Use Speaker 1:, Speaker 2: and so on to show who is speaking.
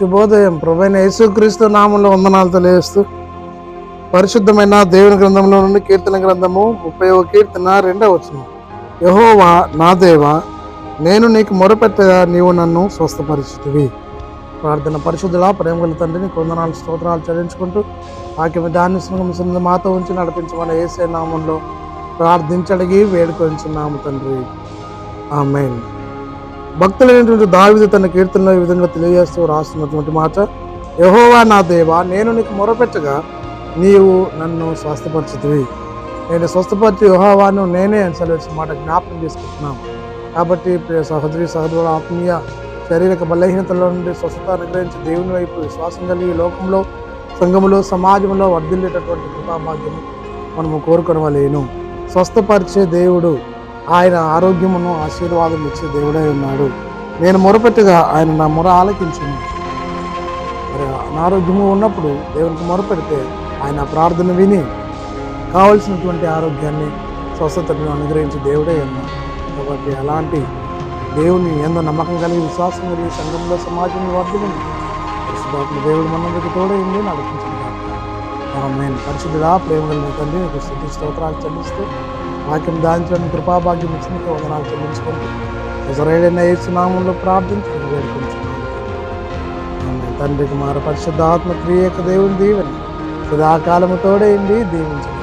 Speaker 1: శుభోదయం. ప్రభైన యేసుక్రీస్తు నామంలో వందనాలు తెలియజేస్తూ పరిశుద్ధమైన దేవుని గ్రంథంలో నుండి కీర్తన గ్రంథము ముప్పై కీర్తన రెండవ వచనం. యహోవా నా దేవ నేను నీకు మొరపెట్టగా నీవు నన్ను స్వస్థపరిచితివి. ప్రార్థన పరిశుద్ధుల ప్రేమగల తండ్రిని కొందనాలు స్తోత్రాలు చెల్లించుకుంటూ వాక్యం దాన్ని సింహం మాతో ఉంచి నడిపించమని ఏసే నామంలో ప్రార్థించడిగి వేడుకొంచున్నాము తండ్రి. ఆమెన్. భక్తులైనటువంటి దావిది తన కీర్తనలో ఈ విధంగా తెలియజేస్తూ రాస్తున్నటువంటి మాట యహోవా నా దేవా నేను నీకు మొరపెట్టగా నీవు నన్ను స్వస్థపరిచితివి నేను స్వస్థపరిచి యహోవాను నేనే అని మాట జ్ఞాపకం చేసుకుంటున్నాను కాబట్టి ప్రియ సహోదరి సహోదరుల ఆత్మీయ శారీరక బలహీనతలో నుండి స్వస్థత అనుగ్రహించి దేవుని వైపు విశ్వాసం కలిగి లోకంలో సంఘంలో సమాజంలో వర్ధిల్లేటటువంటి కృపాభాగ్యం మనము కోరుకునవలేను. స్వస్థపరిచే దేవుడు ఆయన ఆరోగ్యమును ఆశీర్వాదం ఇచ్చే దేవుడై ఉన్నాడు. నేను మొరపెట్టగా ఆయన నా మొర ఆలకించింది మరి అనారోగ్యము ఉన్నప్పుడు దేవునికి మొరపెడితే ఆయన ప్రార్థన విని కావలసినటువంటి ఆరోగ్యాన్ని స్వస్థతను అనుగ్రహించి దేవుడే ఉన్నాడు కాబట్టి అలాంటి దేవుని ఎంతో నమ్మకం కలిగి విశ్వాసం కలిగి సంఘంలో సమాజంలో వర్ధమని పరిశుద్ధాత్మ దేవుడు మనందరికీ తోడైంది నడిపించింది ఆమెన్. పరిశుద్ధుడా ప్రేమ కలిగిన తండ్రి నీకు స్థితి స్తోత్రాలు చెల్లిస్తూ వాక్యం దాంచడం కృపాభాగ్యం ఇచ్చిన వందనాలు చెల్లించుకోండి ఇజ్రాయేలైన ఏసునామంలో ప్రార్థించి వేడుకుంటున్నాను తండ్రి కుమార పరిశుద్ధాత్మ క్రియక దేవుని దీవెని సదాకాలము తోడైంది దీవించండి